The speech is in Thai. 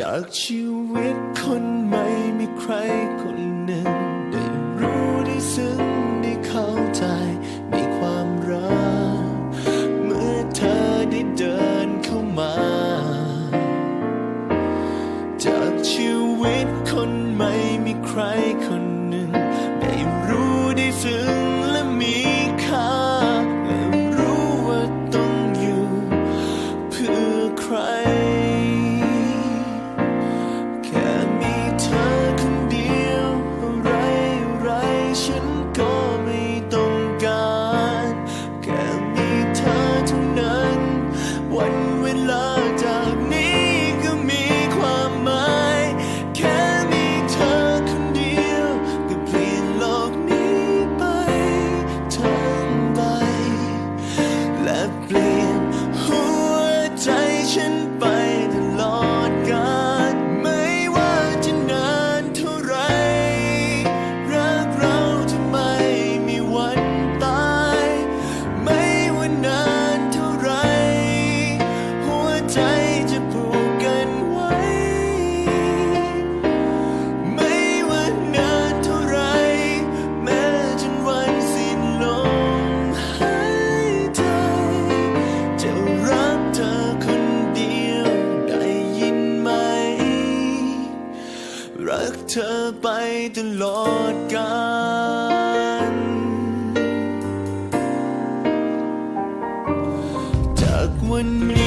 จากชีวิตคนไม่มีใครคนหนึ่ง ได้รู้ได้ซึ้งได้เข้าใจในความรัก เมื่อเธอได้เดินเข้ามา จากชีวิตคนไม่มีใครคน patient เธอไปตลอดกันจากวันนี้